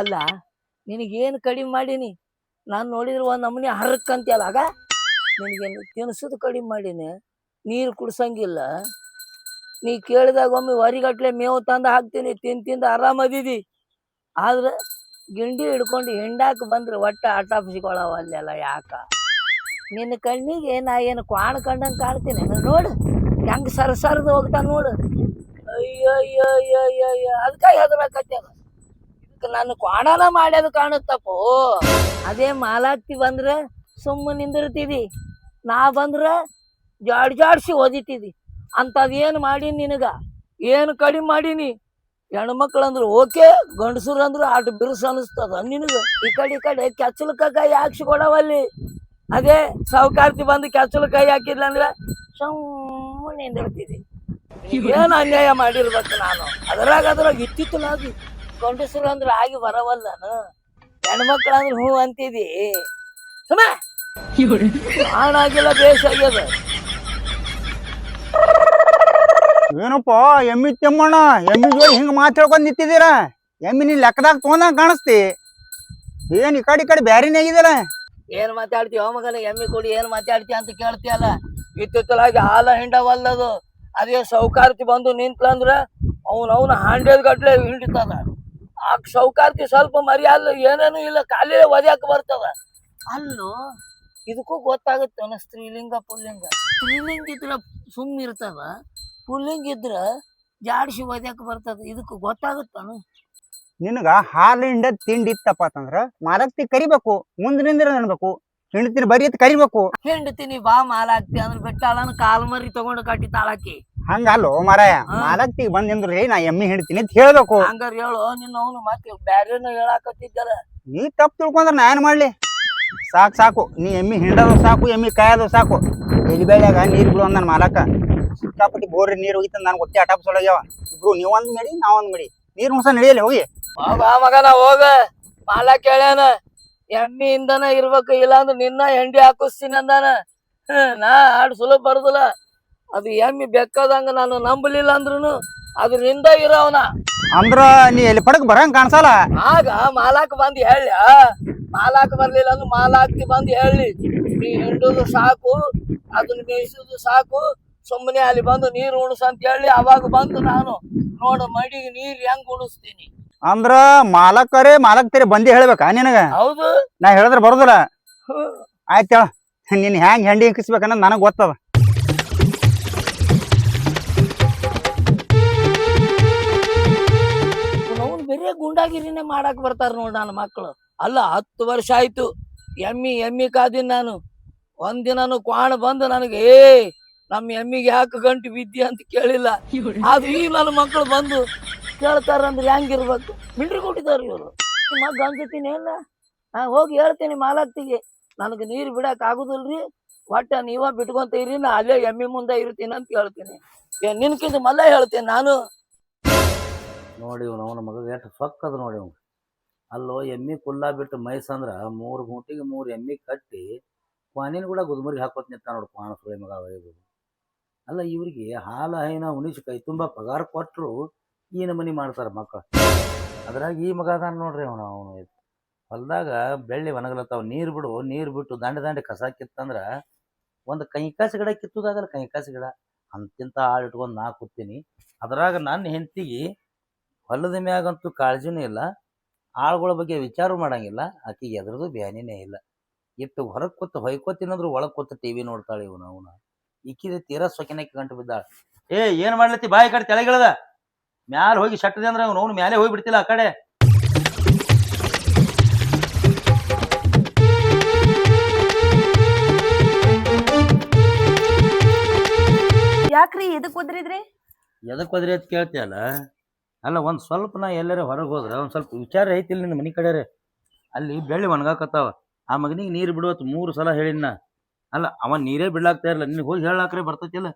ಅಲ್ಲ, ನಿನಗೇನು ಕಡಿಮೆ ಮಾಡೀನಿ? ನಾನು ನೋಡಿದ್ರೆ ಒಂದು ನಮೂನಿ ಹರಕ್ಕಂತೀಯಲ್ಲ ಆಗ ನಿನಗೇನು ತಿನ್ಸೋದು ಕಡಿಮೆ ಮಾಡೀನಿ? ನೀರು ಕುಡ್ಸಂಗಿಲ್ಲ. ನೀ ಕೇಳಿದಾಗ ಒಮ್ಮೆ ವರಿಗಟ್ಲೆ ಮೇವು ತಂದು ಹಾಕ್ತೀನಿ, ತಿಂದು ತಿಂದು ಆರಾಮದಿದಿ ಆದ್ರೆ ಗಿಂಡಿ ಹಿಡ್ಕೊಂಡು ಹಿಂಡಾಕ ಬಂದ್ರೆ ಒಟ್ಟು ಆಟ ಸಿಗೊಳವ ಅಲ್ಲೆಲ್ಲ ಯಾಕ? ನಿನ್ನ ಕಣ್ಣಿಗೆ ನಾ ಏನು ಕ್ವಾಣ ಕಂಡಂಗೆ ಕಾಣ್ತೀನಿ? ನೋಡು, ಹೆಂಗ್ ಸರಸರದು ಹೋಗ್ತಾನ ನೋಡು. ಅಯ್ಯೋ ಅಯ್ಯೋ ಅಯ್ಯೋ ಅಯ್ಯೋ ಅದಕ್ಕೆ ಹೆದರಕತ್ಯಾನ ಇದಕ್ಕೆ ನಾನು ಕ್ವಾಣನ ಮಾಡ್ಯದು ಕಾಣುತ್ತಪ್ಪೋ. ಅದೇ ಮಾಲಾಕ್ತಿ ಬಂದ್ರ ಸುಮ್ಮನೆ ನಿಂದಿರ್ತಿದಿ. ನಾ ಬಂದ್ರ ಜಾಡ್ ಜಾಡ್ಸಿ ಓದಿತಿದಿ. ಅಂಥದ್ದೇನು ಮಾಡೀನಿ ನಿನಗ? ಏನು ಕಡಿಮೆ ಮಾಡೀನಿ? ಹೆಣ್ಮಕ್ಳು ಅಂದ್ರೆ ಓಕೆ ಗಂಡಸರು ಅಂದ್ರೆ ಆಟ ಬಿರುಸು ಅನಿಸ್ತದ ನಿನಗ? ಈ ಕಡೆ ಈ ಕಡೆ ಕೆಚ್ಚಲಕ್ಕ ಕೈ ಹಾಕ್ಸಿಕೊಡವಲ್ಲಿ ಅದೇ ಸಾವುಕಾರ್ತಿ ಬಂದು ಕೆಚ್ಚಲ ಕೈ ಹಾಕಿದ್ಲ ಅಂದ್ರೆ ಸುಮ್ಮನೆ ನಿಂದಿರ್ತಿದಿ. ಏನು ಅನ್ಯಾಯ ಮಾಡಿರ್ಬೇಕು ನಾನು? ಅದ್ರಾಗ ಇತ್ತಿತ್ತು ಇತ್ತಿತ್ತಲಾಗಿ ಗಂಡಸರು ಅಂದ್ರೆ ಆಗಿ ಬರವಲ್ಲ ಹೆಣ್ಮಕ್ಳು ಅಂದ್ರೆ ಹ್ಞೂ ಅಂತಿದಿ. ಸುಮ ಹಾಳಾಗಿಲ್ಲ ಬೇಷ್ ಆಗ್ಯದ. ಏನಪ್ಪ ಎಮ್ಮಿ ತಿಮ್ಮಣ್ಣ ಎಮ್ಮಿ ಜೋಡಿ ಹಿಂಗ ಮಾತಾಡ್ಕೊಂಡ್ ನಿಂತಿದ್ದೀರ? ಎಮ್ಮಿ ನೀನ್ ಲೆಕ್ಕದಾಗ ತಗೊಂಡಂಗ್ ಕಾಣಿಸ್ತಿ. ಏನ್ ಈ ಕಡೆ ಈ ಕಡೆ ಬ್ಯಾರಿನೇ ಆಗಿದ್ದೀರ? ಏನ್ ಮಾತಾಡ್ತೀವ ಮಗನ ಎಮ್ಮಿ ಕೊಡಿ ಏನ್ ಮಾತಾಡ್ತೀಯ ಅಂತ ಕೇಳ್ತೀಯಲ್ಲ. ಇತ್ತಿತ್ತಲಾಗಿ ಹಾಲ ಹಿಂಡವಲ್ಲದು. ಅದೇ ಸೌಕಾರ್ತಿ ಬಂದು ನಿಂತ್ಲಂದ್ರ ಅವನ್ ಅವನ ಹಾಂಡ್ಯದ ಗಟ್ಲೆ ಹಿಂಡಿತದ. ಆ ಸೌಕಾರಕ್ಕೆ ಸ್ವಲ್ಪ ಮರ್ಯಾದ ಅಲ್ಲ ಏನೇನು ಇಲ್ಲ ಖಾಲಿ ಒದ್ಯಾಕ ಬರ್ತದ. ಅಲ್ಲೋ ಇದಕ್ಕೂ ಗೊತ್ತಾಗುತ್ತೆ ಸ್ತ್ರೀಲಿಂಗ ಪುಲ್ಲಿಂಗ. ಸ್ತ್ರೀಲಿಂಗ ಇದ್ರ ಸುಮ್ಮ ಇರ್ತದ ಪುಲ್ಲಿಂಗ ಇದ್ರ ಜಾಡ್ಸಿ ಒದ್ಯಾಕ ಬರ್ತದ ಇದಕ್ಕೂ ಗೊತ್ತಾಗುತ್ತಾನು? ನಿನಗ ಹಾಲು ಹಿಂಡ ತಿಂಡಿ ಇತ್ತಪ್ಪ ಅಂತಂದ್ರ ಮಾಲಕ್ತಿ ಕರಿಬೇಕು ಮುಂದಿನಿಂದ ನಿಂದ್ರ ಅನ್ಬೇಕು ಹಿಂಡ್ತೀನಿ ಬರೀ ಕರಿಬೇಕು. ಹಿಂಡ್ತೀನಿ ಬಾ ಮಾಲಾಕ್ತಿ ಅಂದ್ರೆ ಬಿಟ್ಟಾಳನ ಕಾಲ್ ಮರಿ ತಗೊಂಡು ಕಟ್ಟಿ ತಾಳಾಕಿ ಹಂಗಲ್ಲೋ ಮಾರಾಯ ಹಾ. ಮಾಲಕ್ತಿ ಬಂದ್ ನಿಂದ್ರಿ ನಾ ಎಮ್ಮಿ ಹಿಂಡ್ತೀನಿ ಅಂತ ಹೇಳ್ಬೇಕು. ಹಂಗಾರ ಹೇಳು ನಿನ್ನ ಅವನು ಮತ್ತೆ ಬ್ಯಾರೇನ ಹೇಳಾಕತ್ತಿದ್ದಲ್ಲ ನೀ ತಪ್ಪು ತಿಳ್ಕೊಂಡ್ರ ನಾ ಏನ್ ಮಾಡ್ಲಿ? ಸಾಕು ಸಾಕು. ನೀ ಎಮ್ಮಿ ಹಿಂಡೋದು ಸಾಕು ಎಮ್ಮಿ ಕಾಯೋದು ಸಾಕು. ಎಲ್ಲಿ ಬೆಳ್ಯಾಗ ನೀರ್ ಬಿಡು ಅಂದನ್ ಮಾಲಕ. ಸಿಕ್ಕಾಪಟ್ಟಿ ಬೋರಿ ನೀರು ಹೋಗಿತ್ತ ನನ್ ಗೊತ್ತೇ ಅಟಾಪ್ ಸೊಳಗ್ಯಾವ ಇಬ್ರು ಮಾಡಿ ಮಡಿ ಒಂದ್ ಮಡಿ ನೀರ್ ಮುಸ ನಡೆಯಲಿ ಹೋಗಿ. ಹೋಗ ಮಗನ ಹೋಗ. ಮಾಲ ಕೇಳ್ಯಾನ ಎಮ್ಮಿಯಿಂದನ ಇರ್ಬೇಕು ಇಲ್ಲಾಂದ್ರೆ ನಿನ್ನ ಹೆಂಡಿ ಹಾಕಿಸ್ತೀನಿ ಅಂದಾನ. ನಾ ಆಡ್ ಸುಲಭ ಬರುದಿಲ್ಲ. ಅದು ಎಮ್ಮಿ ಬೆಕ್ಕದಂಗ ನಾನು ನಂಬಲಿಲ್ಲ ಅಂದ್ರೂ ಅದ್ರಿಂದ ಇರೋವನ. ಅಂದ್ರ ನೀ ಎಲ್ಲಿ ಪಡಕ್ ಬರಂಗ್ ಕಾಣಿಸಲ್ಲ? ಆಗ ಮಾಲಾಕ್ ಬಂದ್ ಹೇಳ ಮಾಲಾಕ್ ಬರ್ಲಿಲ್ಲ ಅಂದ್ರೆ ಮಾಲಾಕ್ತಿ ಬಂದ್ ಹೇಳಿ ನೀ ಹಿಂಡುದು ಸಾಕು ಅದನ್ನ ಮೇಯಿಸುದು ಸಾಕು ಸುಮ್ಮನೆ ಅಲ್ಲಿ ಬಂದು ನೀರು ಉಣಸ ಅಂತ ಹೇಳಿ ಅವಾಗ ಬಂದು ನಾನು ನೋಡು ಮಡಿಗೆ ನೀರ್ ಹೆಂಗ್ ಉಣಿಸ್ತೀನಿ. ಅಂದ್ರ ಮಾಲಕರೇ ಮಾಲಕ್ತರೇ ಬಂದಿ ಹೇಳ್ಬೇಕಾ ನಿನಗ? ಹೌದು. ನಾ ಹೇಳಿದ್ರೆ ಬರುದಿಲ್ಲ. ಆಯ್ತು ನೀನ್ ಹೆಂಗ್ ನಿನ್ ಹ್ಯಾಂಗ್ ಹೆಂಡಿ ಹಿಕ್ಕಿಸ್ಬೇಕನ್ನೋದ್ ನನಗ್ ಗೊತ್ತದ. ಗುಂಡಾಗಿರಿನೇ ಮಾಡಾಕ್ ಬರ್ತಾರ ನೋಡ್ ನನ್ನ ಮಕ್ಕಳು ಅಲ್ಲ, ಹತ್ತು ವರ್ಷ ಆಯ್ತು. ಎಮ್ಮಿ ಎಮ್ಮಿ ಕಾದಿನ್ ನಾನು. ಒಂದಿನನು ಕ್ವಾಣ ಬಂದು ನನಗೆ, ಏ ನಮ್ಮ ಎಮ್ಮಿಗೆ ಯಾಕೆ ಗಂಟು ಬಿದ್ದಿ? ಅಂತ ಕೇಳಿಲ್ಲ. ಅದು ಈ ನನ್ನ ಮಕ್ಕಳು ಬಂದು ಕೇಳ್ತಾರ ಅಂದ್ರೆ ಹೆಂಗಿರ್ಬೇಕು? ಮಿಲ್ಟ್ರಿ ಕೊಟ್ಟಿದ್ದಾರೆ ಇವರು. ಮಗ ಗಂಜತೀನಿ ಏನ ನಾ ಹೋಗಿ ಹೇಳ್ತೀನಿ ಮಾಲಾಕ್ತಿಗೆ. ನನಗೆ ನೀರು ಬಿಡಕ್ ಆಗುದಿಲ್ರಿ. ಒಟ್ಟ ನೀವ ಬಿಟ್ಕೊಂತ ಇರಿ, ನಾ ಅಲ್ಲೇ ಎಮ್ಮಿ ಮುಂದೆ ಇರ್ತೀನಿ ಅಂತ ಹೇಳ್ತೀನಿ. ನಿನ್ಕಿಂತ ಮಲ್ಲ ಹೇಳ್ತೀನಿ ನಾನು. ನೋಡಿ ಇವ್ನು, ಅವನ ಮಗ ಎಷ್ಟು ಸೊಕ್ಕದ ನೋಡಿ ಅವ್ನು ಅಲ್ಲೋ, ಎಮ್ಮಿ ಕುಲ್ಲ ಬಿಟ್ಟು ಮೈಸಂದ್ರ ಮೂರು ಗುಂಟಿಗೆ ಮೂರು ಎಮ್ಮಿ ಕಟ್ಟಿ ಕ್ವಾನಿನ ಕೂಡ ಗುದ್ಮರಿಗೆ ಹಾಕೋತ್ ನಿಂತ ನೋಡಿ ಕ್ವಾನ ಸುಳಿ ಮಗ ಅಲ್ಲ, ಇವ್ರಿಗೆ ಹಾಲು, ಹೈನ, ಉಣಿಸಿ ಕೈ ತುಂಬ ಪಗಾರ ಕೊಟ್ಟರು ಈ ನಮನಿ ಮಾಡ್ತಾರೆ ಮಕ್ಕಳು ಅದ್ರಾಗ ಈ ಮಗ ಅದಾನ ನೋಡ್ರಿ ಅವನು ಅವನು ಹೊಲ್ದಾಗ ಬೆಳ್ಳಿ ಒಣಗಲತ್ತಾವ ನೀರು ಬಿಡು, ನೀರು ಬಿಟ್ಟು ದಂಡೆ ದಂಡೆ ಕಸ ಕಿತ್ತಂದ್ರ ಒಂದು ಕೈಕಾಸು ಗಿಡ ಕಿತ್ತದಾಗಲ್ಲ ಕೈಕಾಸು ಗಿಡ. ಅಂತಿಂತ ಆಳು ಇಟ್ಕೊಂಡು ನಾ ಕೂತೀನಿ. ಅದ್ರಾಗ ನನ್ನ ಹೆಂಡತಿಗೆ ಹೊಲದ ಮ್ಯಾಗಂತೂ ಕಾಳಜಿನೂ ಇಲ್ಲ. ಆಳುಗಳ ಬಗ್ಗೆ ವಿಚಾರ ಮಾಡಂಗಿಲ್ಲ. ಆಕೆಗೆ ಎದ್ರದ್ದು ಬ್ಯಾನಿನೇ ಇಲ್ಲ. ಇಟ್ಟು ಹೊರಗೆ ಕೂತು ಹೊಯ್ಕೋತಿನಂದ್ರು ಒಳಗೆ ಕೂತು ಟಿ ವಿ ನೋಡ್ತಾಳೆ ಇವನು ಅವನ. ಇಕ್ಕಿದ ತೀರಾ ಸೊಕಿನಕ್ಕೆ ಗಂಟು ಬಿದ್ದಾಳೆ. ಏ ಏನು ಮಾಡ್ಲತ್ತಿ ಬಾಯಿ ಕಡೆ ತೆಳಗಿಳದ ಮ್ಯಾಲೆ ಹೋಗಿ ಶಟ್ಟದೆ ಅಂದ್ರೆ ಅವ್ನು ಅವನು ಮ್ಯಾಲೆ ಹೋಗಿ ಬಿಡ್ತಿಲ್ಲ ಆ ಕಡೆ. ಯಾಕ್ರಿ ಎದಕ್ ಒದ್ರಿದ್ರಿ? ಎದಕ್ಕೆ ಹೋದ್ರಿ ಅಂತ ಕೇಳ್ತೀಯಲ್ಲ? ಅಲ್ಲ ಒಂದು ಸ್ವಲ್ಪ ನಾ ಎಲ್ಲಾರ ಹೊರಗೆ ಹೋದ್ರೆ ಒಂದು ಸ್ವಲ್ಪ ವಿಚಾರ ಐತಿಲ್ಲ ನಿನ್ನ ಮನೆ ಕಡೆ ಅಲ್ಲಿ ಬೆಳ್ಳಿ ಒಣಗಾಕತ್ತಾವ. ಆ ಮಗನಿಗೆ ನೀರು ಬಿಡುವತ್ತು ಮೂರು ಸಲ ಹೇಳಿನ ಅಲ್ಲ ಅವ ನೀರೇ ಬಿಡ್ಲಾಗ್ತಾ ಇರಲ್ಲ ನಿನಗೆ ಹೋಗಿ ಹೇಳಾಕ್ರೆ ಬರ್ತೈತಿಲ್ಲ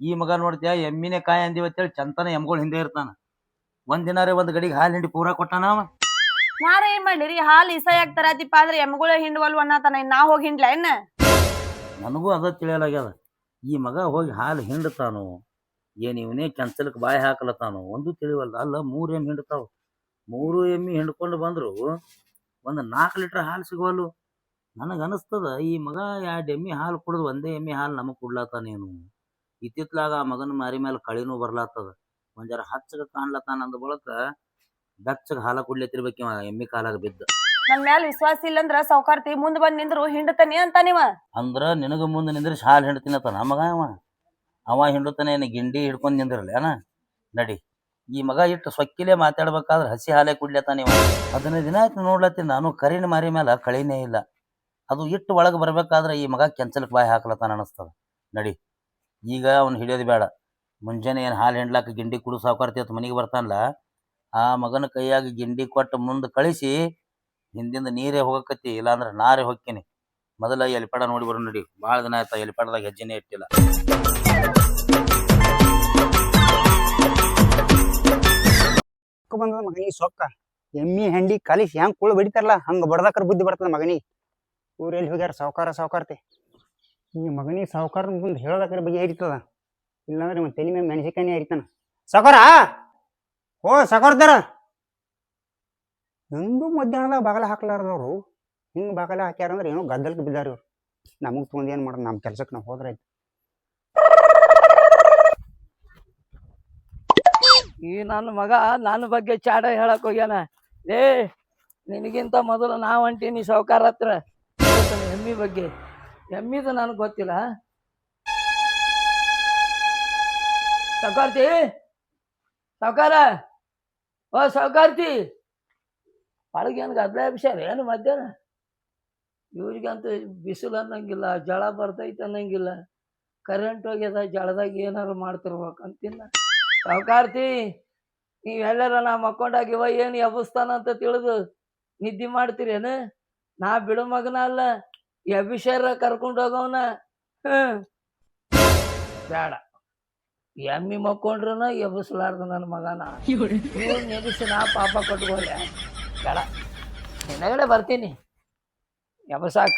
ಈ ಮಗ ನೋಡ್ತೀಯ ಎಮ್ಮಿನೇ ಕಾಯಿ ಅಂದಿವತ್ತೇಳಿ ಚಂತನ ಎಮ್ಗಳು ಹಿಂದೆ ಇರ್ತಾನ ಒಂದ್ ದಿನಾರೇ ಒಂದು ಗಡಿಗೆ ಹಾಲು ಹಿಂಡಿ ಪೂರ ಕೊಟ್ಟಾನ ಅವ. ಯಾರ ಏನ್ ಮಾಡ್ಲಿರಿ ಹಾಲು ಇಸಾಯಾಕ್ ತರತಿಪ್ಪ? ಅಂದ್ರೆ ಎಮ್ಗಳ ಹಿಂಡ್ವಲ್ವ ಅನ್ನತಾನ ನಾ ಹೋಗಿ ಹಿಂಡ್ಲ ಏನ್? ನನಗೂ ಅದ ತಿಳಿಯಲಾಗ್ಯದ. ಈ ಮಗ ಹೋಗಿ ಹಾಲು ಹಿಂಡ್ತಾನು ಏನು ಇವನೇ ಕೆಂಚಲಕ್ಕೆ ಬಾಯಿ ಹಾಕಲತ್ತಾನು? ಒಂದು ತಿಳಿವಲ್ಲ ಅಲ್ಲ ಮೂರು ಎಮ್ಮೆ ಹಿಂಡ್ತಾವೆ. ಮೂರು ಎಮ್ಮಿ ಹಿಂಡ್ಕೊಂಡು ಬಂದ್ರು. ಒಂದು ನಾಲ್ಕು ಲೀಟ್ರ್ ಹಾಲು ಸಿಗುವಲ್ಲು ನನಗೆ ಅನಿಸ್ತದ ಈ ಮಗ ಎರಡು ಎಮ್ಮಿ ಹಾಲು ಕುಡಿದು ಒಂದೇ ಎಮ್ಮಿ ಹಾಲು ನಮಗೆ ಕೊಡ್ಲತ್ತಾನೇನು ಇತ್ತಿತ್ಲಾಗ ಆ ಮಗನ ಮಾರಿ ಮೇಲೆ ಕಳಿನೂ ಬರ್ಲಾತ್ತದ ಒಂದು ಜರ ಹಚ್ಚಗ ಕಾಣ್ಲತ್ತಾನ ಅಂದ ಬಳಕ ಬೆಚ್ಚಗ ಹಾಲು ಕುಡ್ಲತ್ತಿರ್ಬೇಕು ಇವ ಎಮ್ಮಿ ಕಾಲಾಗ ಬಿದ್ದ. ನನ್ ಮ್ಯಾಲ ವಿಶ್ವಾಸ ಇಲ್ಲಂದ್ರ ಸೌಕಾರ್ತಿ ಮುಂದ್ ಬಂದ್ ನಿಂದ್ರು ಹಿಂಡತಾನೆ ಅಂತ ನೀವ ಅಂದ್ರ ನಿನಗ ಮುಂದೆ ನಿಂದ್ರೆ ಹಾಲು ಹಿಂಡ್ತೀನತ್ತಾನ ಮಗ ಅವ ಅವ ಹಿಂಡುತ್ತಾನೆ ಏನು ಗಿಂಡಿ ಹಿಡ್ಕೊಂಡು ನಿಂದಿರಲಿ, ಏನ? ನಡಿ. ಈ ಮಗ ಇಟ್ಟು ಸೊಕ್ಕಿಲೆ ಮಾತಾಡ್ಬೇಕಾದ್ರೆ ಹಸಿ ಹಾಲೆ ಕುಡ್ಲತ್ತಾನ ಇವ ಹದಿನೈದು ದಿನ ಆಯ್ತು ನೋಡ್ಲತ್ತೀನಿ ನಾನು ಕರಿನ ಮಾರಿ ಮೇಲೆ ಕಳಿನೇ ಇಲ್ಲ. ಅದು ಇಟ್ಟು ಒಳಗೆ ಬರ್ಬೇಕಾದ್ರೆ ಈ ಮಗ ಕೆಂಚಲಕ್ಕೆ ಬಾಯಿ ಹಾಕ್ಲತ್ತಾನ ಅನಸ್ತದ. ನಡಿ. ಈಗ ಅವ್ನು ಹಿಡಿಯೋದು ಬೇಡ ಮುಂಜಾನೆ ಏನು ಹಾಲು ಹಿಂಡ್ಲಾಕ ಗಿಂಡಿ ಕುಡು ಅಂತ ಮನೆಗೆ ಬರ್ತಾನಲ್ಲ, ಆ ಮಗನ ಕೈಯಾಗಿ ಗಿಂಡಿ ಕೊಟ್ಟು ಮುಂದೆ ಕಳಿಸಿ, ಹಿಂದಿಂದ ನೀರೇ ಹೋಗಕತ್ತಿ, ಇಲ್ಲಾಂದ್ರೆ ನಾರೇ ಹೊಕ್ಕಿನಿ. ಮೊದಲ ಎಲಿಪಡ ನೋಡಿ ಬರೋ ನಡಿ. ಭಾಳ ದಿನ ಆಯ್ತಾ ಎಲಿಪಡದಾಗ ಹೆಜ್ಜೆನೇ ಇಟ್ಟಿಲ್ಲ. ಸೊಕ್ಕ ಬಂದದ ಮಗನಿಗೆ ಸೊಕ್ಕ. ಎಮ್ಮಿ ಹೆಂಡಿ ಕಲಿಸಿ ಹೆಂಗ್ ಕುಳು ಬಡಿತಾರಲ್ಲ, ಹಂಗ ಬಡ್ದಾಕರ್ ಬುದ್ಧಿ ಬರ್ತದ ಮಗನಿಗೆ. ಊರೆಲ್ಲಿ ಹೋಗ್ಯಾರ ಸಾವುಕಾರ ಸಾವುಕಾರ್ತಿ. ಈ ಮಗನಿಗೆ ಸಾವುಕಾರ ಮುಂದೆ ಹೇಳೋದಕ್ರ ಬಗ್ಗೆ ಹಿಡಿತದ ಇಲ್ಲಾಂದ್ರೆ ನಿಮ್ಮ ತಲೆ ಮೇಲೆ ಮೆಣಸಿಕಾಯಿ ಹರಿತಾನ ಸಾಕಾರ ಓ ಸಾವುಕಾರ್ದಾರ! ಎಂದು ಮಧ್ಯಾಹ್ನದಾಗ ಬಾಗಲ ಹಾಕ್ಲಾರ್ದವ್ರು. ಹಿಂಗೆ ಬಾಗಲ ಹಾಕ್ಯಾರ ಅಂದ್ರೆ ಏನೋ ಗದ್ದಲಕ್ಕೆ ಬಿದ್ದಾರ ಇವ್ರು. ನಮಗೆ ತೊಗೊಂಡು ಏನು ಮಾಡೋದು? ನಮ್ಮ ಕೆಲ್ಸಕ್ಕೆ ನಾವು ಹೋದ್ರೆ ಆಯ್ತು ಈ ನನ್ನ ಮಗ ನನ್ನ ಬಗ್ಗೆ ಚಾಡ ಹೇಳಕ್ ಹೋಗ್ಯಾನ. ಏ ನಿನಗಿಂತ ಮೊದಲು ನಾ ಹೊಂಟೀನಿ ಸಾವ್ಕಾರ ಹತ್ರ. ಎಮ್ಮಿ ಬಗ್ಗೆ. ಎಮ್ಮಿದು ನನಗೆ ಗೊತ್ತಿಲ್ಲ. ಸಾವುಕಾರ್ತಿ? ಸಾವ್ಕಾರ? ಓ, ಸಾವುಕಾರ್ತಿ? ಒಳಗೇನು ಗದ್ದಲ ಅಭಿಷೇಕ? ಏನು ಮಧ್ಯಾಹ್ನ? ಇವ್ರಿಗಂತೂ ಬಿಸಿಲು ಅನ್ನಂಗಿಲ್ಲ ಜಳ ಬರ್ತೈತೆ ಅನ್ನಂಗಿಲ್ಲ. ಕರೆಂಟ್ ಹೋಗ್ಯದ ಜಳದಾಗ ಏನಾರು ಮಾಡ್ತಿರ್ಬೇಕಂತಿಲ್ಲ. ಸಾವುಕಾರ್ತಿ, ನೀವೆಲ್ಲರ ನಾ ಮಕ್ಕೊಂಡಾಗ ಇವ ಏನು ಎಬ್ಬಿಸ್ತಾನ ಅಂತ ತಿಳಿದು ನಿದ್ದೆ ಮಾಡ್ತೀರೇನು? ನಾ ಬಿಡು ಮಗನ ಅಲ್ಲ ಎಬ್ಬಿಷರ ಕರ್ಕೊಂಡು ಹೋಗವನ. ಬೇಡ ಎಮ್ಮಿ ಮಕ್ಕೊಂಡ್ರನ ಎಬ್ಬಿಸ್ಲಾರ್ದ ನನ್ನ ಮಗನ. ಎಬ್ಬಿಸಿ ನಾ ಪಾಪ ಕಟ್ಕೊಳ್ಳೆ ಬೇಡ. ಹಿಂದಗಡೆ ಬರ್ತೀನಿ. ಎಬ್ಬಸಾಕ.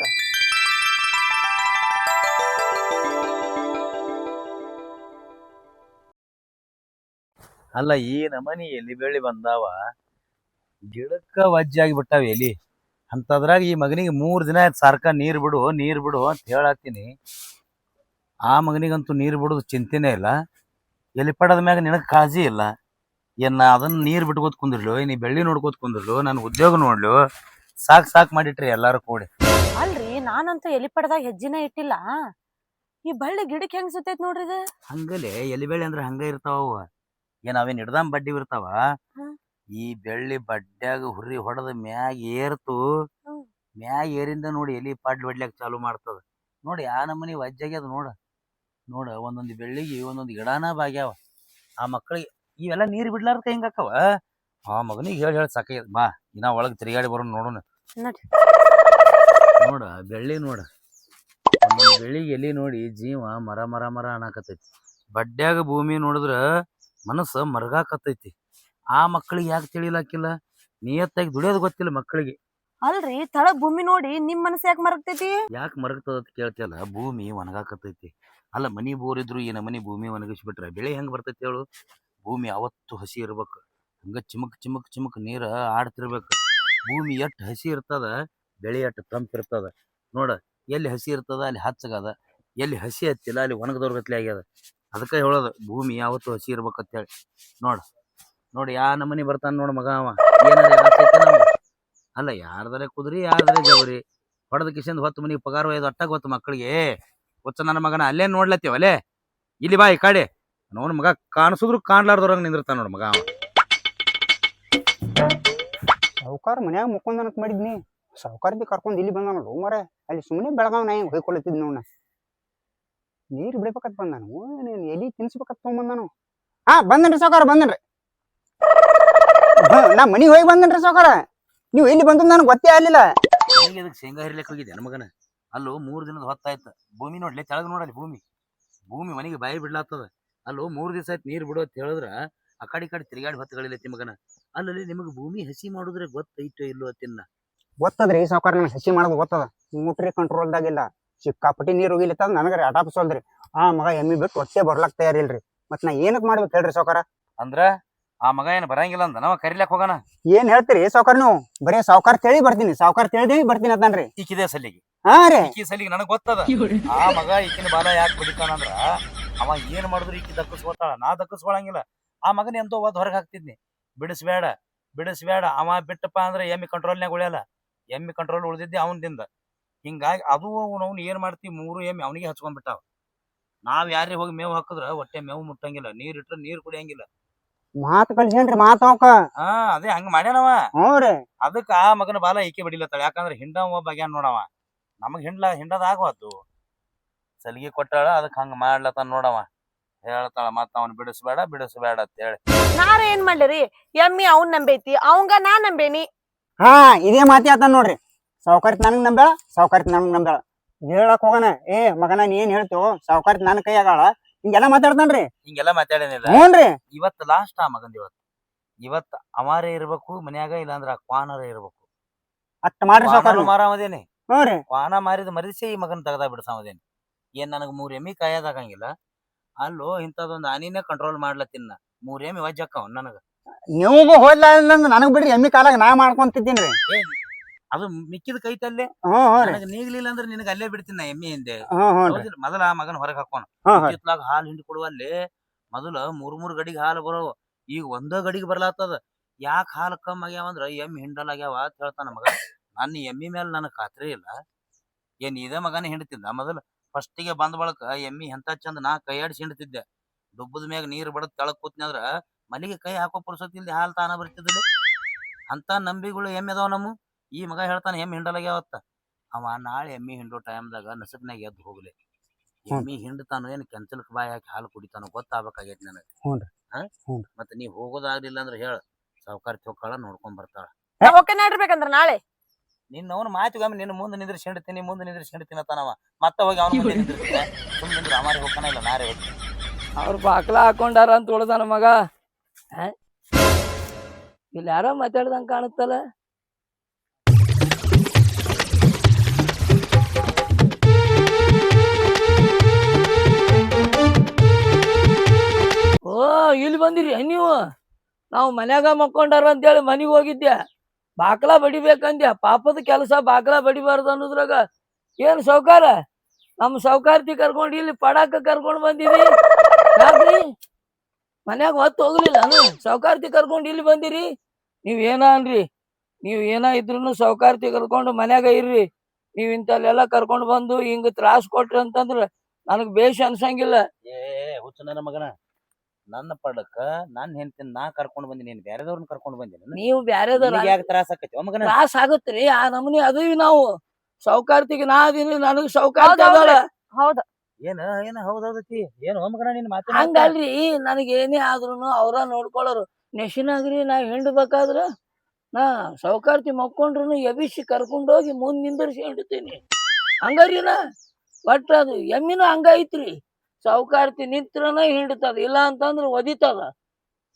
ಅಲ್ಲ ಈ ನಮನಿ ಎಲಿ ಬೆಳ್ಳಿ ಬಂದಾವ. ಗಿಡಕ್ಕ ವಜ್ಜಾಗಿ ಬಿಟ್ಟಾವ ಎಲಿ. ಅಂತದ್ರಾಗ ಈ ಮಗನಿಗೆ ಮೂರ್ ದಿನ ಆಯ್ತು ಸಾರ್ಕ ನೀರ್ ಬಿಡು ನೀರ್ ಬಿಡು ಅಂತ ಹೇಳತ್ತೀನಿ. ಆ ಮಗನಿಗಂತೂ ನೀರ್ ಬಿಡೋದು ಚಿಂತೆನೇ ಇಲ್ಲ. ಎಲಿ ಪಡದ ಮ್ಯಾಗ ನಿನಗೆ ಕಾಳಜಿ ಇಲ್ಲ. ಏನ್ ಅದನ್ನ ನೀರ್ ಬಿಟ್ಕೋತ ಕುಂದಿರ್ಲು ನೀ ಬೆಳ್ಳಿ ನೋಡ್ಕೋತ ಕುಂದಿರ್ಲು ನನ್ ಉದ್ಯೋಗ ನೋಡ್ಲು ಸಾಕ್ ಸಾಕ್ ಮಾಡಿಟ್ರಿ ಎಲ್ಲಾರು ಕೂಡಿ. ಅಲ್ರಿ ನಾನಂತೂ ಎಲಿ ಪಡೆದಾಗ ಹೆಜ್ಜಿನ ಇಟ್ಟಿಲ್ಲ. ಈ ಬಳ್ಳಿ ಗಿಡಕ್ಕೆ ಹೆಂಗ್ ಸುತ್ತೈತ್ ನೋಡ್ರಿ ಇದು? ಹಂಗಲೆ ಎಲಿ ಅಂದ್ರೆ ಹಂಗ ಇರ್ತಾವ ಅವ. ಏನ್ ಅವೇನ್ ಹಿಡ್ದಂ ಬಡ್ಡಿ ಇರ್ತಾವ? ಈ ಬೆಳ್ಳಿ ಬಡ್ಡ್ಯಾಗ ಹುರಿ ಹೊಡೆದ ಮ್ಯಾಗ ಏರ್ತು. ಮ್ಯಾಗ ಏರಿಂದ ನೋಡಿ ಎಲಿ ಪಾಡ್ ಬಡ್ಲಿಕ್ಕೆ ಚಾಲು ಮಾಡ್ತದ. ನೋಡಿ ಆ ನಮನಿ ವಜ್ಜಾಗ್ಯದ ನೋಡ. ನೋಡ ಒಂದೊಂದು ಬೆಳ್ಳಿಗೆ ಒಂದೊಂದು ಗಿಡನ ಬಾಗ್ಯಾವ. ಆ ಮಕ್ಕಳಿಗೆ ಇವೆಲ್ಲ ನೀರ್ ಬಿಡ್ಲಾರ್ದ ಹಿಂಗಾಕವ ಆ ಮಗನಿಗೆ ಹೇಳಿ ಹೇಳಿ ಸಾಕಾಗ್ಯದ. ಬಾ ಇನ್ನ ಒಳಗ್ ತಿರುಗಾಡಿ ಬರೋಣ ನೋಡೋಣ. ನೋಡ ಬೆಳ್ಳಿ ನೋಡ. ಬೆಳ್ಳಿಗೆ ಎಲಿ ನೋಡಿ ಜೀವ ಮರ ಮರ ಮರ ಅನ್ನಕತ್ತೈತಿ ಬಡ್ಡ್ಯಾಗ ಭೂಮಿ ನೋಡಿದ್ರ ಮನಸ್ಸು ಮರಗಾಕತ್ತೈತಿ. ಆ ಮಕ್ಕಳಿಗೆ ಯಾಕೆ ತಿಳಿಲಾಕಿಲ್ಲ? ನಿಯತ್ತಾಗಿ ದುಡಿಯೋದು ಗೊತ್ತಿಲ್ಲ ಮಕ್ಕಳಿಗೆ. ಅಲ್ರಿ ತಳ ಭೂಮಿ ನೋಡಿ ನಿಮ್ ಮನಸ್ಸು ಯಾಕೆ ಮರಗ್ತೈತಿ? ಯಾಕೆ ಮರಗ್ತದ ಅಂತ ಕೇಳ್ತಿಯಲ್ಲ ಭೂಮಿ ಒಣಗಾಕತ್ತೈತಿ. ಅಲ್ಲ ಮನಿ ಬೋರ್ ಇದ್ರು ಈ ನಮನಿ ಭೂಮಿ ಒಣಗಿಸ್ಬಿಟ್ರೆ ಬೆಳೆ ಹೆಂಗ್ ಬರ್ತೈತಿ ಹೇಳು? ಭೂಮಿ ಅವತ್ತು ಹಸಿ ಇರ್ಬೇಕು. ಹಂಗ ಚಿಮಕ್ ಚಿಮಕ್ ಚಿಮಕ್ ನೀರ ಆಡ್ತಿರ್ಬೇಕು. ಭೂಮಿ ಎಷ್ಟು ಹಸಿ ಇರ್ತದ ಬೆಳೆ ಎಷ್ಟು ತಂಪ್ ಇರ್ತದ. ನೋಡ ಎಲ್ಲಿ ಹಸಿ ಇರ್ತದ ಅಲ್ಲಿ ಹಚ್ಚಗದ. ಎಲ್ಲಿ ಹಸಿ ಹತ್ತಿಲ್ಲ ಅಲ್ಲಿ ಒಣಗದವ್ರ ಗತ್ಲೆ ಆಗ್ಯದ. ಅದಕ್ಕೆ ಹೇಳೋದು, ಭೂಮಿ ಯಾವತ್ತು ಹಸಿ ಇರ್ಬೇಕಂತ ಹೇಳಿ ನೋಡು, ನೋಡಿ ಯಾ ನಮನಿ ಬರ್ತಾನೆ ನೋಡಿ ಮಗ ಅವ. ಏನಾರ ಯಾಕೈತೆ? ಅಲ್ಲ, ಯಾರ್ದಾರೆ ಕುದ್ರಿ, ಯಾರ್ದಾರೆ ಜವರಿ. ಹೊಡೆದ ಕಿಶಂದ್ ಹೊತ್ತು ಮನಿಗೆ ಪಗಾರ ಒಯ್ದು ಅಟ್ಟ ಗೊತ್ತು ಮಕ್ಕಳಿಗೆ ಗೊತ್ತ ನನ್ನ ಮಗನ, ಅಲ್ಲೇ ನೋಡ್ಲತ್ತೇವ, ಅಲ್ಲೇ? ಇಲ್ಲಿ ಬಾ ಈ ಕಡೆ. ನೋಡ್ ಮಗ, ಕಾಣಿಸಿದ್ರು ಕಾಣ್ಲಾರ್ದವ್ರಂಗೆ ನಿಂದಿರ್ತಾನ ನೋಡಿ ಮಗ ಅವ. ಸಾವುಕಾರ ಮನ್ಯಾಗ ಮುಕ್ಕೊಂದನಕ್ ಮಾಡಿದ್ನಿ. ಸಾವುಕಾರ ಬಿ ಕರ್ಕೊಂಡ್ ಇಲ್ಲಿ ಬಂದ ನೋಡು ಅಲ್ಲಿ ಸುಮ್ಮನೆ ಬೆಳಗಾವ್ ನಾ ಹಿಂಗ್ ಹೊಯ್ಕೊಳತಿದ್ ನೋಡ ನೀರ್ ಬಿಡ್ಬೇಕತ್ ಬಂದ ನಾನು ಎಲಿ ತಿನ್ಸ್ಬೇಕತ್ ಬಂದ ನಾನು ಹಾ ಬಂದನ್ರಿ ಸಾವ್ಕಾರ ಬಂದನ್ರಿ. ಹಾ, ನಾ ಮನಿ ಹೋಗಿ ಬಂದನ್ರಿ ಸಾವುಕಾರ. ನೀವು ಎಲ್ಲಿ ಬಂದ್ ನನಗೆ ಗೊತ್ತೇ ಆಗ್ಲಿಲ್ಲ. ಶೇಂಗಾ ಹಿರ್ಲಿಕ್ಕೆ ಹೋಗಿದ್ದೆ ನನ್ನ ಮಗನ ಅಲ್ಲೋ ಮೂರು ದಿನದ ಹೊತ್ತಾಯ್ತು. ಭೂಮಿ ನೋಡ್ಲಿ ತೆಳಗ್ ನೋಡಲಿ ಭೂಮಿ. ಭೂಮಿ ಮನೆಗೆ ಬಾಯಿ ಬಿಡ್ಲಾತದ ಅಲ್ಲೋ ಮೂರು ದಿವಸ ಆಯ್ತು ನೀರು ಬಿಡು ಅಂತ ಹೇಳಿದ್ರ ಆ ಕಡೆ ಈ ಕಡೆ ತಿರುಗಾಡಿ ಹೊತ್ತಗಳಿಲ್ಲ ಮಗನ ಅಲ್ಲಲ್ಲಿ ನಿಮಗೆ ಭೂಮಿ ಹಸಿ ಮಾಡಿದ್ರೆ ಗೊತ್ತೈತೋ ಇಲ್ಲೋ ತಿನ್ನ. ಗೊತ್ತದ್ರಿ ಸಾವುಕಾರ ನನಗೆ ಹಸಿ ಮಾಡೋದು ಗೊತ್ತದ. ಮೂಟ್ರಿ ಕಂಟ್ರೋಲ್ದಾಗಿಲ್ಲ ಸಿಕ್ಕಾಪಟ್ಟಿ ನೀರು ರೀ ನನಗೆ ಅಟಾಪಿಸೋಲ್ರಿ ಆ ಮಗ ಎಮ್ಮಿ ಬಿಟ್ಟು ಹೊಟ್ಟೆ ತಯಾರಿ ತಯಾರಿಲ್ರಿ. ಮತ್ ನಾ ಏನಕ್ ಮಾಡ್ಬೇಕು ಹೇಳ್ರಿ ಸೌಕರ ಅಂದ್ರ ಆ ಮಗ ಏನ್ ಬರಂಗಿಲ್ಲ ಅಂದ. ನಾವ ಕರಿಲಕ್ಕೆ ಹೋಗೋಣ. ಏನ್ ಹೇಳ್ತೀರಿ ಸಾವ್ಕಾರ ನೀವು? ಬರೀ ಸಾವ್ಕಾರ ತೇಳಿ ಬರ್ತೀನಿ. ಸಾವ್ಕಾರ ತಿಳಿದಿ ಬರ್ತೀನಿ ಅದನ್ರಿ ಈಕಿದೆ ಸಲಿಗೆ. ಹಾ ರೀ. ಈಕಿ ಸಲಿಗೆ ನನಗ್ ಗೊತ್ತದ. ಆ ಮಗ ಈಕಿನ ಬಾಲ ಯಾಕೆ ಅಂದ್ರ ಅವ ಏನ್ ಮಾಡಿದ್ರು ಈಕಿ ದಕ್ಕಸ್ಕೊತಾಳ ನಾ ದಕ್ಕಸ್ಕೊಳಂಗಿಲ್ಲ. ಆ ಮಗನ ಎಂತೋ ಒದ್ ಹೊರಗೆ ಹಾಕ್ತಿದ್ನಿ. ಬಿಡಿಸ್ಬೇಡ ಬಿಡಿಸ್ಬೇಡ ಅವ ಬಿಟ್ಟಪ್ಪ ಅಂದ್ರೆ ಎಮ್ಮಿ ಕಂಟ್ರೋಲ್ನಾಗ ಉಳಿಯಲ್ಲ. ಎಮ್ಮಿ ಕಂಟ್ರೋಲ್ ಉಳಿದಿದ್ದೆ ಅವನದಿಂದ. ಹಿಂಗಾಗಿ ಅದು ಅವ್ನು ಏನ್ ಮಾಡ್ತೀವಿ ಮೂರು ಎಮ್ಮಿ ಅವನಿಗೆ ಹಚ್ಕೊಂಡ್ಬಿಟ್ಟಾವ ನಾವ್ ಯಾರೇ ಹೋಗಿ ಮೇವು ಹಾಕಿದ್ರ ಹೊಟ್ಟೆ ಮೇವು ಮುಟ್ಟಂಗಿಲ್ಲ ನೀರ್ ಇಟ್ರ ನೀರ್ ಕುಡಿಯಂಗಿಲ್ಲ. ಮಾತು ಕಳ್ಸೇನ್ರಿ ಮಾತು ಅವಕ ಹಾ ಅದೇ ಹಂಗ ಮಾಡ್ಯಾನವ. ಹ್ಞೂ ರೀ. ಅದಕ್ಕ ಆ ಮಗನ ಬಾಲ ಈಕೆ ಬಿಡಿಲತ್ತಾಳ ಯಾಕಂದ್ರ ಹಿಂಡ ಒಬ್ಬ ಆಗ್ಯಾನ ನೋಡವ. ನಮಗ್ ಹಿಂಡ್ಲ ಹಿಂಡದ ಆಗವತ್ತು ಸಲಿಗೆ ಕೊಟ್ಟಾಳ ಅದಕ್ಕೆ ಹಂಗ ಮಾಡ್ಲತ್ತಾನ ನೋಡವ. ಹೇಳ್ತಾಳ ಮತ್ತ ಅವ್ನ್ ಬಿಡಿಸ್ಬೇಡ ಬಿಡಿಸ್ಬೇಡ ಅಂತ ಹೇಳಿ ನಾರ ಏನ್ ಮಾಡ್ಲಿ ಎಮ್ಮಿ ಅವ್ನ್ ನಂಬೈತಿ ಅವಂಗ ನಾ ನಂಬೇನಿ. ಹಾ ಇದೇ ಮಾತಿ ಆತ ನೋಡ್ರಿ. ಸಾವ್ಕಾರ್ತಿ ನನಗ್ ನಂಬೇಳ ಸಾವ್ಕಾರ್ತಿ ನನಗ್ ನಂಬೇಳ ಹೇಳಕ್ ಹೋಗಣ. ಏ ಮಗನ ನೀ ಏನ್ ಹೇಳ್ತು ಸಾವ್ಕಾರ್ತಿ ನನ್ ಕೈಯಾಗಾಳ. ಹಿಂಗೆಲ್ಲ ಮಾತಾಡ್ತಾನ್ರಿ. ಹಿಂಗೆಲ್ಲ ಮಾತಾಡೇನಿಲ್ಲ ಹ್ಞೂನ್ರಿ ಇವತ್ತು ಲಾಸ್ಟ್ ಆ ಮಗಂದ ಇವತ್ತು. ಇವತ್ತು ಅಮಾರೇ ಇರ್ಬೇಕು ಮನ್ಯಾಗ ಇಲ್ಲಾಂದ್ರ ಕ್ವಾನರೇ ಇರ್ಬೇಕು. ಅಷ್ಟ್ ಮಾಡ್ರಿ ಸಾವ್ಕಾರ. ಮಾರಾಮದೇನಿ ಹ್ಞೂ ರೀ ಕ್ವಾನ ಮಾರಿದ ಮರಿಸಿ ಈ ಮಗನ್ ತಗದ ಬಿಡ್ಸಾಮದೇನಿ ಏನ್ ನನಗೆ ಮೂರ್ ಎಮ್ಮಿ ಕಾಯೋದಾಗಂಗಿಲ್ಲ. ಅಲ್ಲೋ ಇಂಥದೊಂದು ಆನಿನೇ ಕಂಟ್ರೋಲ್ ಮಾಡ್ಲತ್ತಿನ ಮೂರ್ ಎಮ್ಮಿ ವಜ್ಜಕ್ಕವ್ ನನಗ. ನಿಮಗೂ ಹೋದ್ಲ ನನಗ್ ಬಿಡ್ರಿ ಎಮ್ಮಿ ಕಾಲಾಗ ನಾ ಮಾಡ್ಕೊಂತಿದ್ದೀನಿ ಏ, ಅದು ಮಿಕ್ಕಿದ ಕೈತಲ್ಲೇ ಹ್ಞೂ ಹ್ಞೂ ರೀ. ನನಗೆ ನೀಗ್ಲಿಲ್ಲ ಅಂದ್ರೆ ನಿನಗೆ ಅಲ್ಲೇ ಬಿಡ್ತೀನಿ ನಾ ಎಮ್ಮಿ ಹಿಂದೆ. ಹ್ಞೂ ಹ್ಞೂ ರೀ. ಹೌದಿಲ್ಲ? ಮೊದಲ ಆ ಮಗನ ಹೊರಗೆ ಹಾಕೋಣ. ಹ್ಞೂ ಹಾಲು ಹಿಂಡಿ ಕೊಡುವಲ್ಲಿ ಮೊದಲ ಮೂರ್ ಮೂರ್ ಗಡಿಗೆ ಹಾಲು ಬರೋ ಈಗ ಒಂದೋ ಗಡಿಗೆ ಬರ್ಲಾತದ. ಯಾಕೆ ಹಾಲು ಕಮ್ಮಿ ಆಗ್ಯಾವ ಅಂದ್ರ ಎಮ್ಮಿ ಹಿಂಡಲ್ ಆಗ್ಯಾವ ಅಂತ ಹೇಳ್ತಾನ ಮಗ. ನನ್ನ ಎಮ್ಮಿ ಮೇಲೆ ನನಗೆ ಖಾತ್ರಿ ಇಲ್ಲ. ಏನ್ ಇದೇ ಮಗನೇ ಹಿಂಡ್ತಿದ್ದ. ಮೊದಲು ಫಸ್ಟಿಗೆ ಬಂದ ಬಳಕ ಎಮ್ಮಿ ಎಂತ ಚಂದ ನಾ ಕೈಯಾಡಿಸಿ ಹಿಂಡ್ತಿದ್ದೆ. ಡುಬ್ಬದ ಮ್ಯಾಗ ನೀರು ಬಡದ್ ತಳಕ್ ಕೂತ್ನಿ ಅಂದ್ರ ಮಲಿಗೆ ಕೈ ಹಾಕೋ ಪುರ್ಸೊತ್ ಇಲ್ದೆ ಹಾಲು ತಾನ ಬರ್ತಿದ್ದಿಲ್ಲ. ಅಂತ ನಂಬಿಗಳು ಎಮ್ಮೆ ಅದಾವ ನಮ್ಮ. ಈ ಮಗ ಹೇಳ್ತಾನೆ ಎಮ್ಮೆ ಹಿಂಡಲಾಗ್ಯಾವತ್ತ ಅವ ನಾಳೆ ಎಮ್ಮಿ ಹಿಂಡೋ ಟೈಮ್ದಾಗ ನಸಕ್ನಾಗ ಎದ್ದು ಹೋಗ್ಲಿ. ಎಮ್ಮಿ ಹಿಂಡ್ತಾನೋ ಏನ್ ಕೆಂಚಲಕ್ ಬಾಯಿ ಹಾಕಿ ಹಾಲು ಕುಡಿತಾನೋ ಗೊತ್ತಾಗಬೇಕಾಗೈತಿ ನನಗೆ. ಹ್ಞೂನ್ರಿ. ಹಾ ಹ್ಞೂನ್ರಿ. ಮತ್ತೆ ನೀ ಹೋಗೋದಾಗ್ಲಿಲ್ಲ ಅಂದ್ರೆ ಹೇಳ. ಸಾವುಕಾರ ಚೌಕಾಳ ನೋಡ್ಕೊಂಡ್ ಬರ್ತಾಳ. ಓಕೆ ನಡ್ಬೇಕಂದ್ರ ನಾಳೆ. ನಿನ್ನ ಮಾತು ಮಾತಿಗೊಮ್ಮೆ ನಿನ್ನ ಮುಂದೆ ನಿಂದ್ರಿಸಿ ಹಿಂಡ್ತೀನಿ ಮುಂದೆ ನಿಂದ್ರಿಸಿ ಹಿಂಡ್ತೀನಿ ಅಂತಾನವ ಮತ್ತೆ ಹೋಗಿ ಅವನ ಮುಂದೆ ನಿಂದಿರ್ತೀನಿ ಸುಮ್ಮನೆ ನಿಂದ್ರೆ ಅಮಾರಿ ಹೋಗ್ತಾನ ಇಲ್ಲ ನಾರೇ ಹೋಗ್ತಾನೆ. ಅವ್ರ ಬಾಕ್ಲ ಹಾಕೊಂಡಾರ ಅಂತ ಉಳ್ದಾನ ಮಗ. ಆ? ಇಲ್ಲಿ ಯಾರೋ ಮಾತಾಡ್ದಂಗ ಕಾಣುತ್ತಲ್ಲ? ಓ, ಇಲ್ಲಿ ಬಂದಿರಿ, ನೀವು. ನಾವು ಮನ್ಯಾಗ ಮಕ್ಕೊಂಡಾರ ಅಂತೇಳಿ ಮನೆಗೆ ಹೋಗಿದ್ದೆ ಬಾಕ್ಲ ಬಡಿಬೇಕಂದ್ಯ? ಪಾಪದ ಕೆಲಸ ಬಾಕ್ಲ ಬಡಿಬಾರ್ದು ಅನ್ನೋದ್ರಾಗ ಏನ್ ಸೌಕಾರ ನಮ್ಮ ಸೌಕಾರ್ತಿ ಕರ್ಕೊಂಡು ಇಲ್ಲಿ ಪಡಾಕ ಕರ್ಕೊಂಡು ಬಂದಿರಿ? ಯಾಕ್ರಿ? ಮನ್ಯಾಗ ಹೊತ್ತು ಹೋಗ್ಲಿಲ್ಲ ಸೌಕಾರ್ತಿ ಕರ್ಕೊಂಡು ಇಲ್ಲಿ ಬಂದಿರಿ? ನೀವ್ ಏನ ಅನ್ರಿ? ನೀವ್ ಏನ ಇದ್ರು ಸೌಕಾರ್ತಿ ಕರ್ಕೊಂಡು ಮನ್ಯಾಗ ಇರ್ರಿ. ನೀವು ಇಂಥಲ್ಲೆಲ್ಲ ಕರ್ಕೊಂಡು ಬಂದು ಹಿಂಗ ತ್ರಾಸ್ ಕೊಟ್ರಿ ಅಂತಂದ್ರ ನನಗೆ ಬೇಷ್ ಅನ್ಸಂಗಿಲ್ಲ. ಏ, ಹುಚ್ಚ ನನ್ನ ಮಗನ. ನನ್ನ ಪಡಕ ನನ್ನ ಹೆಂಡತಿ ನಾ ಕರ್ಕೊಂಡ್ ಬಂದಿನಿ ನೀನ್ ಬೇರೆದವ್ರನ್ನ ಕರ್ಕೊಂಡು ಬಂದಿನಿ ನೀವು ಬ್ಯಾರೆದವ್ರ ಯಾಕೆ ತ್ರಾಸ ಆಕತಿ ಓ ಮಗನ. ತ್ರಾಸ್ ಆಗತ್ರಿ ಆ ನಮೂನಿ ಅದೀವಿ ನಾವು. ಸೌಕಾರ್ತಿಗೆ ನಾ ಅದೀನಿ ನನಗ್ ಸೌಕಾರ್ತಿ ಹೌದ ಹೌದ್ರಿ. ಅದಾಳ ಹೌದ್. ಏನ ಏನ ಹೌದೌದತಿ ಏನ್ ಓ ಮಗನ ನಿನ್ನ ಮಾತು ಹಂಗಲ್ರಿ ನನಗೆ ಏನೇ ಆದ್ರೂನು ಅವ್ರ ನೋಡ್ಕೊಳ್ಳೋರು ನೆಶಿನಾಗ್ರಿ ನಾ ಹಿಂಡ್ಬೇಕಾದ್ರ ನಾ ಸೌಕಾರ್ತಿ ಮಕ್ಕೊಂಡ್ರು ಎಬಿಸಿ ಕರ್ಕೊಂಡೋಗಿ ಮುಂದ್ ನಿಂದರ್ಸಿ ಹಿಂಡ್ತೀನಿ. ಹಂಗಾರಿ ನಾ ಒಟ್ಟ ಅದು ಎಮ್ಮಿನೂ ಹಂಗ ಸೌಕಾರ್ತಿ ನಿಂತ್ರನ ಹಿಂಡ್ತದ ಇಲ್ಲ ಅಂತಂದ್ರ ಒದಿತದ.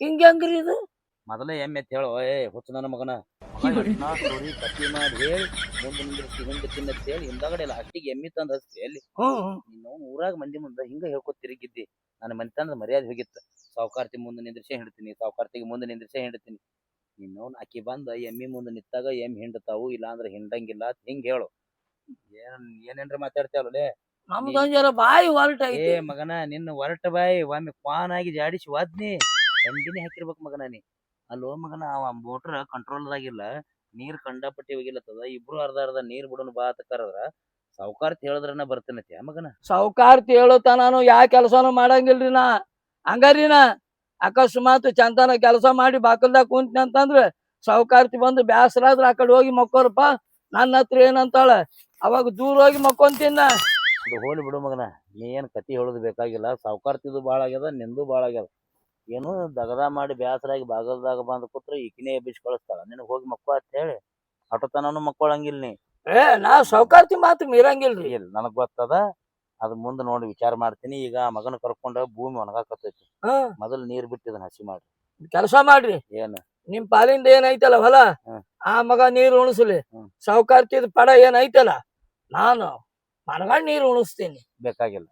ಹಿಂಗ್ರಿ ಹೆಂಗ್ರಿ ಇದು? ಮೊದಲೇ ಎಮ್ಮೆ ಅಂತ ಹೇಳು ಏ ಹುಚ್ಚು ನನ್ನ ಮಗನ. ಕತ್ತಿ ಮಾಡಿ. ಹೇಳಿ ಮುಂದೆ ನಿಂದ್ರಿಸಿ ಹಿಂದೆ ತಿನ್ನತ್ ಹೇಳಿ ಹಿಂದಾಗಡೆ ಎಮ್ಮಿ ತಂದ ಹಚ್ಚಿ ನೀನು ಊರಾಗ ಮಂದಿ ಮುಂದೆ ಹಿಂಗ ಹೇಳ್ಕೊತ ತಿರುಗಿದ್ದಿ ನನ್ನ ಮನೆತನದ ಮರ್ಯಾದೆ ಹೋಗಿತ್ತು. ಸಾವುಕಾರ್ತಿ ಮುಂದೆ ನಿಂದ್ರಿಸೇ ಹಿಡ್ತೀನಿ ಸಾವುಕಾರ್ತಿಗೆ ಮುಂದೆ ನಿಂದ್ರಿಸೇ ಹಿಡ್ತೀನಿ. ನೀನು ಆಕಿ ಬಂದ ಎಮ್ಮಿ ಮುಂದೆ ನಿಂತಾಗ ಎಮ್ಮಿ ಹಿಂಡತಾವು ಇಲ್ಲಾಂದ್ರ ಹಿಂಡಂಗಿಲ್ಲ ಅಂತ ಹಿಂಗ್ ಹೇಳು. ಏನ್ ಏನೇನ್ರ ಮಾತಾಡ್ತೇವಲ್ಲೇ ನಮ್ದೊಂದ್ ಜರ ಬಾಯಿ ಹೊರಟ ಏ ಮಗನ ನಿನ್ನ ಹೊರಟ ಬಾಯಿ ಒಮ್ಮೆ ಕ್ವಾನ್ ಆಗಿ ಜಾಡಿಸಿ ವಾದ್ನಿ ಎಂಡಿನೇ ಹಾಕಿರ್ಬೇಕು ಮಗನ ನೀ. ಅಲ್ಲೋ ಮಗನ ಅವ ಮೋಟ್ರ್ ಕಂಟ್ರೋಲ್ದಾಗಿಲ್ಲ ನೀರ್ ಕಂಡಪಟ್ಟಿ ಹೋಗಿಲ್ಲತ್ತದ. ಇಬ್ರು ಅರ್ಧ ಅರ್ಧ ನೀರ್ ಬಿಡೋನು ಬಾ ಅಂತ ಕರೆದ್ರ. ಸಾವುಕಾರ್ತಿ ಹೇಳಿದ್ರನ ಬರ್ತೇನತಿ ಮಗನ? ಮಗನ ಸೌಕಾರ್ತಿ ಹೇಳುತ್ತಾನು ಯಾ ಕೆಲಸನು ಮಾಡಂಗಿಲ್ರಿ ನಾ. ಹಂಗಾರಿನ ನಾ. ಅಕಸ್ಮಾತ್ ಚಂದನ ಕೆಲಸ ಮಾಡಿ ಬಾಕಲ್ದಾಗ ಕುಂತ್ನಿ ಅಂತಂದ್ರ ಸೌಕಾರ್ತಿ ಬಂದು ಬ್ಯಾಸರಾದ್ರ ಆ ಕಡೆ ಹೋಗಿ ಮಕ್ಕೋರಪ್ಪ. ನನ್ನ ಹತ್ರ ಏನಂತಾಳ? ಅವಾಗ ದೂರ ಹೋಗಿ ಮಕ್ಕೊಂತೀನ ಅದು ಹೋಲಿ ಬಿಡು ಮಗನ ನೀ ಏನ್ ಕತಿ ಹೇಳೋದು ಬೇಕಾಗಿಲ್ಲ ಸಾವುಕಾರ್ತಿದು ಭಾಳ ಆಗ್ಯದ ನಿಂದು ಭಾಳ ಆಗ್ಯದ. ಏನು ದಗದ ಮಾಡಿ ಬ್ಯಾಸರಾಗಿ ಬಾಗಲ್ದಾಗ ಬಂದ್ ಕೂತ್ರ ಈಕಿನೇ ಎಬ್ಬಿಸಿ ಕಳಿಸ್ತಾಳ ನಿನಗ್ ಹೋಗಿ ಮಕ್ಕೋ ಅಂತ ಹೇಳಿ ಅಟತನನು ಮಕ್ಕೊಳಂಗಿಲ್ಲ ನೀ. ಏ ನಾ ಸೌಕಾರ್ತಿ ಮಾತು ಮೀರಂಗಿಲ್ರಿ. ಇಲ್ಲ ನನಗ್ ಗೊತ್ತದ ಅದ್ ಮುಂದೆ ನೋಡಿ ವಿಚಾರ ಮಾಡ್ತೀನಿ ಈಗ ಆ ಮಗನ ಕರ್ಕೊಂಡು ಭೂಮಿ ಒಣಗಾಕತ್ತೈತಿ. ಹಾ. ಮೊದಲು ನೀರ್ ಬಿಟ್ಟಿದನ ಹಸಿ ಮಾಡಿ ಕೆಲಸ ಮಾಡ್ರಿ. ಏನು? ನಿಮ್ ಪಾಲಿಂದ ಏನೈತಲ್ಲ ಹೊಲ? ಹ್ಮ್. ಆ ಮಗ ನೀರು ಉಣಿಸ್ಲಿ. ಹ್ಮ್. ಸೌಕಾರ್ತಿದ ಪಡ ಏನೈತಲ್ಲ? ನಾನು ಮನಗಂಡ್ ನೀರು ಉಣಿಸ್ತೀನಿ. ಬೇಕಾಗಿಲ್ಲ.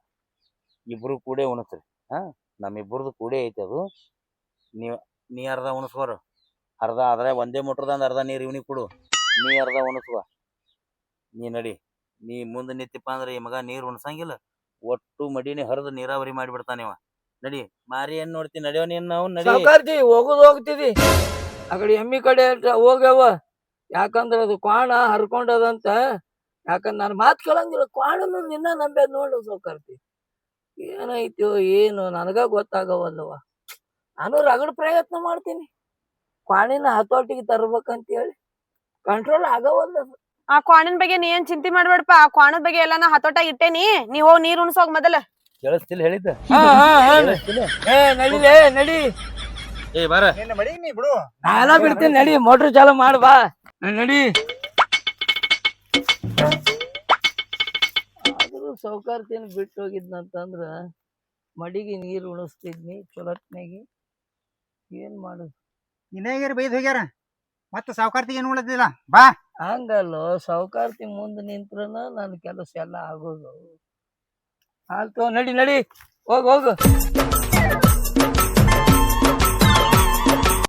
ಇಬ್ರು ಕೂಡೇ ಉಣಿಸ್ರಿ. ಹಾ? ನಮ್ಮಿಬ್ಬರದು ಕೂಡೇ ಐತಿ ಅದು. ನೀವ್ ನೀ ಅರ್ಧ ಉಣಸ್ಕೋರು ಅರ್ಧ ಆದ್ರೆ ಒಂದೇ ಮೋಟ್ರದಂದ ಅರ್ಧ ನೀರು ಇವನಿಗೆ ಕೊಡು. ನೀ ಅರ್ಧ ಉಣಸ್ಕೋ. ನೀ ನಡಿ. ನೀ ಮುಂದೆ ನಿಂತಿಪ್ಪ ಅಂದ್ರೆ ಈ ಮಗ ನೀರು ಉಣಸಂಗಿಲ್ಲ. ಒಟ್ಟು ಮಡಿನೇ ಹರಿದು ನೀರಾವರಿ ಮಾಡಿಬಿಡ್ತಾನೆ ಇವ. ನಡಿ. ಮಾರಿ ಏನ್ ನೋಡ್ತೀನಿ ನಡೆಯೋ ನೀನ್ ನಾವು ನಡಿ. ಸಾವುಕಾರ್ತಿ ಹೋಗುದು ಹೋಗ್ತಿದಿ. ಆ ಕಡೆ ಎಮ್ಮಿ ಕಡೆ ಹೋಗ್ಯಾವ ಹೋಗ್ಯವ. ಯಾಕಂದ್ರ ಅದು ಕ್ವಾಣ ಹರ್ಕೊಂಡದಂತ ಯಾಕಂದ್ರ ನಾನು ಮಾತು ಕೇಳಂಗಿಲ್ಲ ಕ್ವಾಣನು ನಿನ್ನ ನಂಬೆ ನೋಡು ಸೌಕರ್ತಿ. ಏನಾಯ್ತೋ ಏನು ನನಗ ಗೊತ್ತಾಗವಲ್ಲವ ನಾನು ರಗಡ್ ಪ್ರಯತ್ನ ಮಾಡ್ತೀನಿ. ಕ್ವಾಣಿನ ಹತೋಟಿಗೆ ತರ್ಬೇಕಂತ ಹೇಳಿ ಕಂಟ್ರೋಲ್ ಆಗವಲ್ಲ ಆ ಕ್ವಾಣಿನ ಬಗ್ಗೆ ನೀ ಏನ್ ಚಿಂತೆ ಮಾಡ್ಬೇಡಪ್ಪ ಆ ಕ್ವಾಣದ ಬಗ್ಗೆ ಎಲ್ಲ ನಾ ಹತೋಟಾಗ ಇಟ್ಟೇನಿ ನೀ ಹೋಗ್ ನೀರ್ ಉಣ್ಸೋಗ್ ಮೊದಲ. ಕೇಳಿಸ್ತಿಲ್ಲ ಹೇಳಿದ್ದ. ಏ ನಡಿಲೇ ನಡಿ. ಏ ಬಾರ. ನಿನ್ನ ಮಡಿ ನೀ ಬಿಡು. ನಾ ಬಿಡ್ತೀನಿ ನಡಿ ಮೋಟ್ರ್ ಚಾಲು ಮಾಡ್ಬಾ ನಡಿ. ಸೌಕಾರ್ತಿನ ಬಿಟ್ಟು ಹೋಗಿದ್ನಂತಂದ್ರೆ ಮಡಿಗೆ ನೀರು ಉಣಿಸ್ತಿದ್ನಿ ಚೊಲತ್ನಾಗಿ. ಏನ್ ಮಾಡುದು? ಇನ್ನೇಗಿರ್ ಬೈದ್ ಹೋಗ್ಯಾರ? ಮತ್ತೆ ಸಾವುಕಾರ್ತಿಗೆ ಏನು ಉಳಿದಿಲ್ಲ? ಬಾ. ಹಂಗಲ್ಲ ಸೌಕಾರ್ತಿ ಮುಂದೆ ನಿಂತ್ರನ ನನ್ನ ಕೆಲಸ ಎಲ್ಲ ಆಗೋದು. ಆಯ್ತು ನಡಿ ನಡಿ. ಹೋಗು ಹೋಗು.